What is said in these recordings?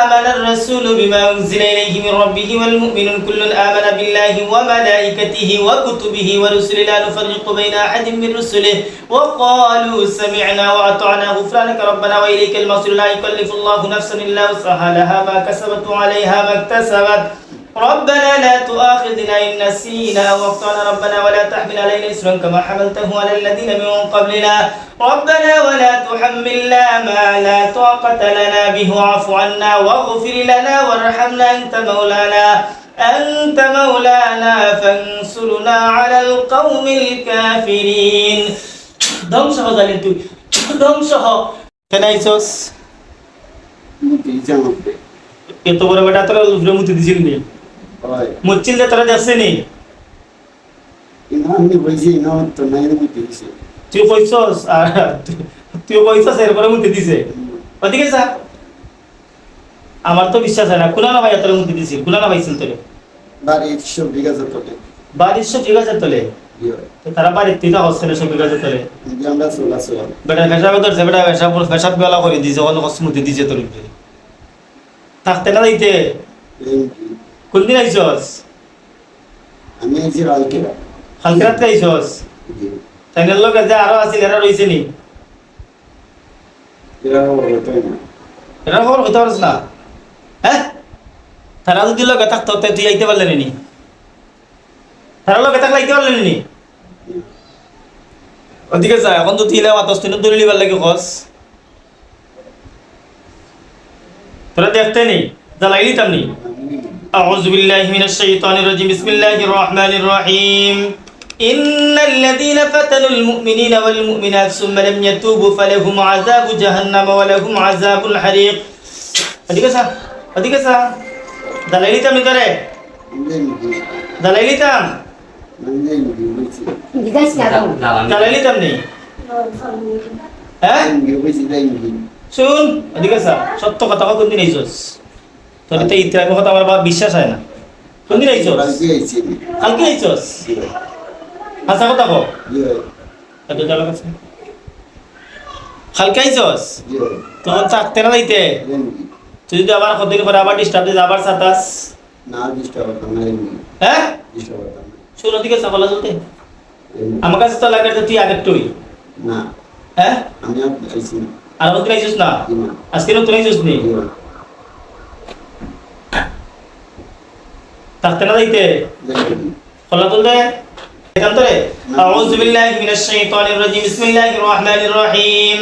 آمن الرسول بما أنزل إليه من ربه والمؤمنون كل آمن بالله وملائكته وكتبه ورسله. لا نفرق بين أحد من رسله. وقالوا سمعنا وأطعنا غفرانك ربنا وإليك المصير. لا يكلف الله نفسا إلا وسعها. لها ما كسبت وعليها ما اكتسبت. ربنا لا تؤاخذنا إن نسينا أو أخطأنا ربنا ولا تحمل علينا إسرا كما حملته على الذين من قبلنا ربنا ولا تحملنا ما لا طاقة لنا به واعف عنا واغفر لنا وارحمنا أنت مولانا أنت مولانا فانصرنا على القوم الكافرين ধ্বংস হ জানি তুই ধ্বংস হ কেন আইসস জামাতে এত বড় বেটা তোরা উপরে মুতি দিছিল নি যাচ্ছে নি কিন্তু আমি বলছি না তো নাই আমি দিয়েছি তুই কইছস তুই কইছস এরপরে মুতি দিছে ওদিকে যা আমার তো বিশ্বাস হয় না কুনা ভাই তোর মুতি দিছিল কুনা না ভাইছিল তোরে বাড়ি একশো বিঘা যতটে বাড়ির সব ঠিক আছে তারা বাড়ির তুই তো সব আছে তোলে আমরা বেটা পেশাবে ধরছে বেটা পেশাব পেশাব বেলা করে দিছে অন্য কষ্ট মুতি দিছে তোর থাকতে না দিতে কোন দিন আইছস? আমি আছি রালকে হালকা রাত্রে আইছস? তাই লোক যে আরও আছিল এরা রইছে নি? এরা না। খবর হইতে পারছ না? হ্যাঁ? তারা যদি লোকে থাকতো তে তুই আইতে পারলেন নি? তারা লোকে থাকলে আইতে পারলেন নি? ওদিকে যা এখন তো তুই বাতাস তুই দৌড়ি লিবার লাগে কস। তোরা দেখতে নি? জ্বালাই দিতাম নি? أعوذ بالله من الشيطان الرجيم بسم الله الرحمن الرحيم إن الذين فتنوا المؤمنين والمؤمنات ثم لم يتوبوا فلهم عذاب جهنم ولهم عذاب الحريق أديك سا أديك سا دلائل تام نتره دلائل تام Digas nga daw. دلائل تام ني হ্যাঁ শুন এদিকে সা সত্য কথা কোন দিন আইছস তোর তো কথা আমার বাবা বিশ্বাস হয় না। দিন আইছস? কালকে আইছস? হাসা কথা কো এত জানা কাছে কালকে আইছস? তখন চাকতে না যাইতে তুই যদি আবার কতদিন পরে আবার ডিস্টার্ব দিস আবার সাতাস না ডিস্টার্ব করতাম না হ্যাঁ? ডিস্টার্ব করতাম না। শুন ওদিকে সাফলা চলতে আমার কাছে তো লাগে তুই না। হ্যাঁ? আমি আর আইছি না। আর নতুন আইছিস না? না। আজকে নতুন আইছিস নি? থাকতে না যাইতে খোলা তুলতে এখান তোরে أعوذ بالله من الشيطان الرجيم بسم الله الرحمن الرحيم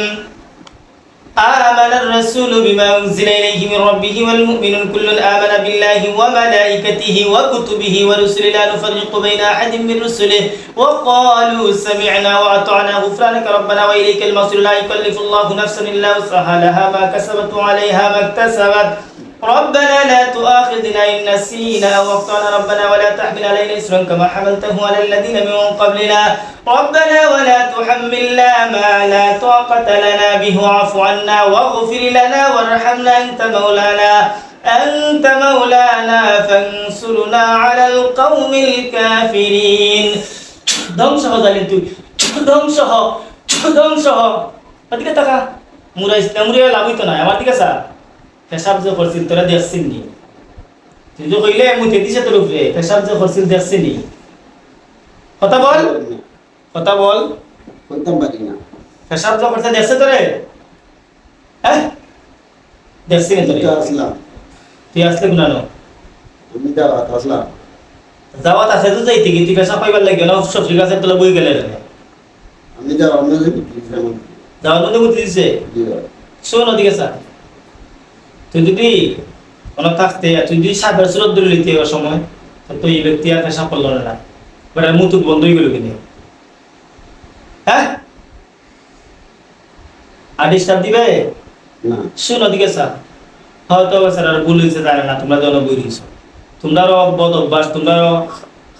آمن الرسول بما أنزل إليه من ربه والمؤمنون كل آمن بالله وملائكته وكتبه ورسله لا نفرق بين أحد من رسله وقالوا سمعنا وأطعنا غفرانك ربنا وإليك المصير لا يكلف الله نفسا إلا وسعها لها ما كسبت وعليها ما اكتسبت ربنا لا تؤاخذنا إن نسينا أو أخطأنا ربنا ولا تحمل علينا إسرا كما حملته على الذين من قبلنا ربنا ولا تحملنا ما لا طاقة لنا به واعف عنا واغفر لنا وارحمنا أنت مولانا أنت مولانا فانصرنا على القوم الكافرين ধ্বংস হ জানি তুই ধ্বংস হ ধ্বংস হ ওদিকে টাকা মুরা ইসলাম মুরিয়া লাভ হইতো না আমার দিকে সা পেশাব যে করছিল তোরা দেখছিস নি? তুই যে কইলে মুই তেদিছে তোর উপরে পেশাব যে করছিল দেখছিস নি? কথা বল। কথা বল। করতাম পারি না। পেশাব যে করছে দেখছে তোরে? হ্যাঁ? দেখছি নি তোরে? আসলাম। তুই আসলে গুনানো আমি দাওয়াত আসলাম। যাওয়াত আছে তো যাইতে কি তুই পেশাব পাইবার লাগে না সবজি গাছের তোলা বই গেলে আমি যাওয়ার মধ্যে বুঝতে দিছে শোন ওদিকে স্যার তুই যদি কোনো থাকতে তুই যদি সাবের সুরত ধরে লিতে সময় তো তুই এই ব্যক্তি আর পেশা করল না। বেটার মুতুক বন্ধ হয়ে গেল কিনে? হ্যাঁ? আর ডিস্টার্ব দিবে? শোন ওদিকে স্যার। হয়তো স্যার আর ভুল হয়েছে জানে না তোমরা বই দিয়েছ তোমরাও বদ অভ্যাস তোমরাও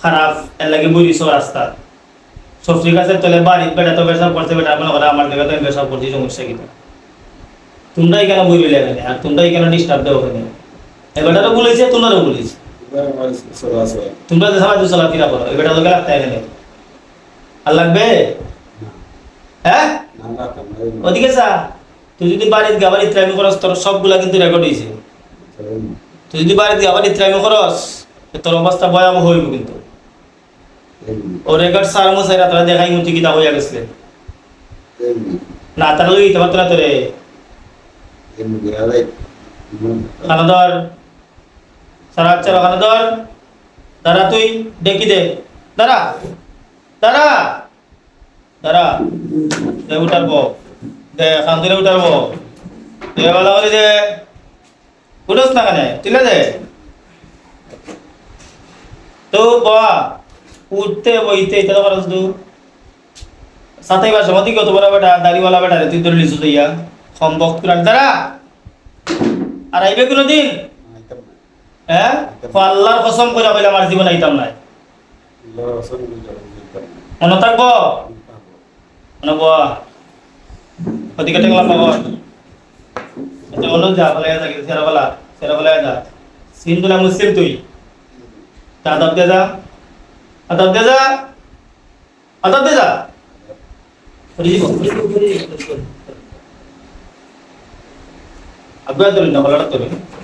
খারাপ লাগে বই দিয়েছ রাস্তা। সবজি গাছের তলে বাড়ি বেটা তো পেশাব করছে বেটা করে আমার জায়গাতে আমি পেশাব করছি সমস্যা কিনা তোমরাই কেন বই দিলে এখানে আর তোমরাই কেন ডিস্টার্ব দেও ওখানে? এবারটা বলেছে তোমরাও বলেছে তোমরা যে সবাই চলাফেরা করো এবারটা তোকে রাখতে এখানে। আর লাগবে? হ্যাঁ? ওদিকে যা। তুই যদি বাড়ির গাবাড়ি ট্রাইম করস তোর সবগুলা কিন্তু রেকর্ড হয়েছে তুই যদি বাড়িতে আবার ইত্রামি তো তোর অবস্থা ভয়াবহ হইব কিন্তু। ও রেকর্ড সার মুসাইরা তোরা দেখাই মুচি কিতা হইয়া গেছে। না তাহলে লইতে পারতো না তোরে। ডেকি দে। দাঁড়া। দাঁড়া। দাঁড়া। দে উঠাবো। দে উঠাবো। দে ভালো দে। না কেন? তুলে দে। তো বা উঠতে বইতে এটা তো খরচ দু সাতাই বাসা মতি কত বড় বেটা? দাড়িওয়ালা বেটা রে, তুই ধরে লিসু দইয়া সম্ভব কুরান দাঁড়া। আর আইবে কোনো দিন হ্যাঁ? আল্লাহর কসম করে কইলে আমার জীবন আইতাম নাই। মনে থাকব? মনে বয়া ওদিকে টেকলাম বাবা অন্য যা বলে যা সেরা বলা সেরা বলে যা। সিন্ধুলা মুসলিম তুই। আদব দে যা। আদব দে যা। আদব দে যা। করে দিব করে দিব